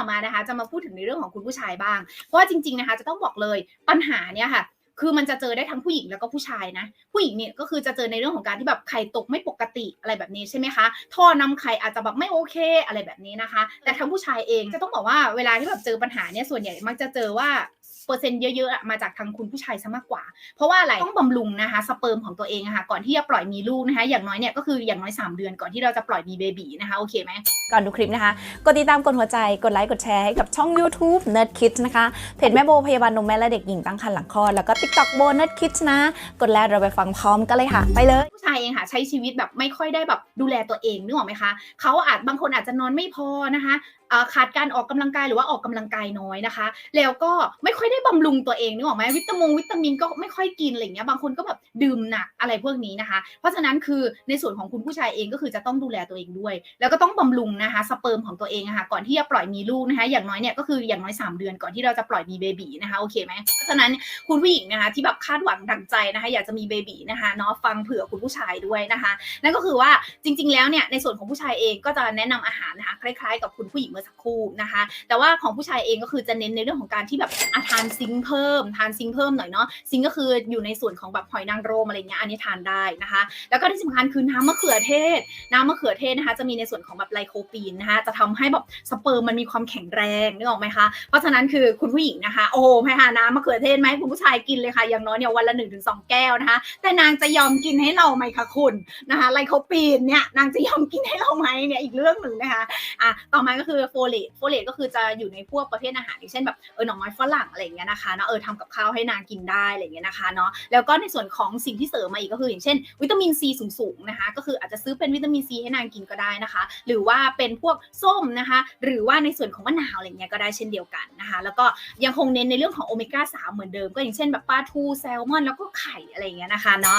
ต่อมานะคะ จะมาพูดถึงในเรื่องของคุณผู้ชายบ้าง เพราะว่าจริง ๆนะคะ จะต้องบอกเลยปัญหาเนี่ยค่ะคือมันจะเจอได้ทั้งผู้หญิงแล้วก็ผู้ชายนะ ผู้หญิงเนี่ยก็คือจะเจอในเรื่องของการที่แบบไข่ตกไม่ปกติอะไรแบบนี้ใช่ไหมคะท่อนำไข่อาจจะแบบไม่โอเคอะไรแบบนี้นะคะ แต่ทั้งผู้ชายเองจะต้องบอกว่าเวลาที่แบบเจอปัญหาเนี่ยส่วนใหญ่มักจะเจอว่า เปอร์เซ็นต์เยอะๆอะมาจากทางคุณผู้ชายซะมากกว่า เพราะว่าอะไรต้องบำรุงนะคะสเปิร์มของตัวเองอะค่ะก่อนที่จะปล่อยมีลูกนะคะ อย่างน้อยเนี่ยก็คืออย่างน้อย 3 เดือนก่อนที่เราจะปล่อยมีเบบีนะคะโอเคไหมก่อนดูคลิปนะคะกดติดตามกดหัวใจกดไลค์กดแชร์ให้กับช่อง YouTube Nerd Kids นะคะเพจแม่โบพยาบาลนมแม่และเด็กหญิงตั้งครรภ์หลังคลอดแล้วก็ TikTok โบ Nerd Kids นะ กดแล้วเราไปฟังพร้อมกันเลยค่ะ ไปเลยผู้ชายเองค่ะใช้ชีวิตแบบไม่ค่อยได้แบบดูแลตัวเองนึกออกไหมคะเขาอาจบางคนอาจจะนอนไม่พอนะคะอ่า ขาดการออกกำลังกายหรือว่าออกกำลังกายน้อยนะคะ แล้วก็ไม่ค่อยได้บำรุงตัวเองนึกออกไหมวิตามินวิตามินก็ไม่ค่อยกินอะไรเงี้ยบางคนก็แบบดื่มหนักอะไรพวกนี้นะคะ เพราะฉะนั้นคือในส่วนของคุณผู้ชายเองก็คือจะต้องดูแลตัวเองด้วย แล้วก็ต้องบำรุงนะคะสเปิร์มของตัวเองะค่ะก่อนที่จะปล่อยมีลูกนะคะ อย่างน้อยเนี่ยก็คืออย่างน้อย 3 เดือนก่อนที่เราจะปล่อยมีเบบีนะคะโอเคไหมเพราะฉะนั้นคุณผู้หญิงนะคะที่แบบคาดหวังดังใจนะคะ อยากจะมีเบบีนะคะเนาะฟังเผื่อคุณผู้ชายด้วยนะคะ นั่นก็คือว่าจริง ๆ แล้วเนี่ยในส่วนของผู้ชายเองก็จะแนะนำอาหารนะคะคล้าย ๆ กับคุณผู้หญิงเมื่อสักครู่นะคะ แต่ว่าของผู้ชายเองก็คือจะเน้นในเรื่องของการที่แบบอาทานซิงเพิ่ม ทานซิงเพิ่มหน่อยเนาะซิงก็คืออยู่ในส่วนของแบบหอยนางรมอะไรเงี้ยอันนี้ทานได้นะคะ แล้วก็ที่สำคัญคือน้ำมะเขือเทศ น้ำมะเขือเทศนะคะ จะมีในส่วนของแบบไลโคปีนนะคะ จะทำให้แบบสเปิร์มมันมีความแข็งแรงนึกออกไหมคะเพราะฉะนั้นคือคุณผู้หญิงนะคะโอ้ให้หาน้ำมะเขือเทศไหมคุณผู้ชายกินเลยค่ะอย่างน้อยเนี่ยวันละ1นถึงสแก้วนะคะ แต่นางจะยอมกินให้เราไหมคะคุณนะคะไลโคปีนเนี่ยนางจะยอมกินให้เราไหมเนี่ยอีกเรื่องหนึ่งนะคะอะต่อมาก็คือโฟเลตโฟเลตก็คือจะอยู่ในพวกประเภทอาหารอย่างเช่นแบบเออหน่อไม้ฝรั่งอะไรอย่างเงี้ยนะคะเนาะเออทำกับข้าวให้นางกินได้อะไรอย่างเงี้ยนะคะเนาะแล้วก็ในส่วนของสิ่งที่เสริมมาอีกก็คืออย่างเช่น วิตามินซีสูงๆนะคะก็คืออาจจะซื้อเป็นวิตามินซีให้นางกินก็ได้นะคะ หรือว่าเป็นพวกส้มนะคะ หรือว่าในส่วนของมะนาวอะไรเงี้ยก็ได้เช่นเดียวกันนะคะ แล้วก็ยังคงเน้นในเรื่องของโอเมก้า3เหมือนเดิมก็อย่างเช่นแบบปลาทูแซลมอนแล้วก็ไข่อะไรเงี้ยนะคะเนาะ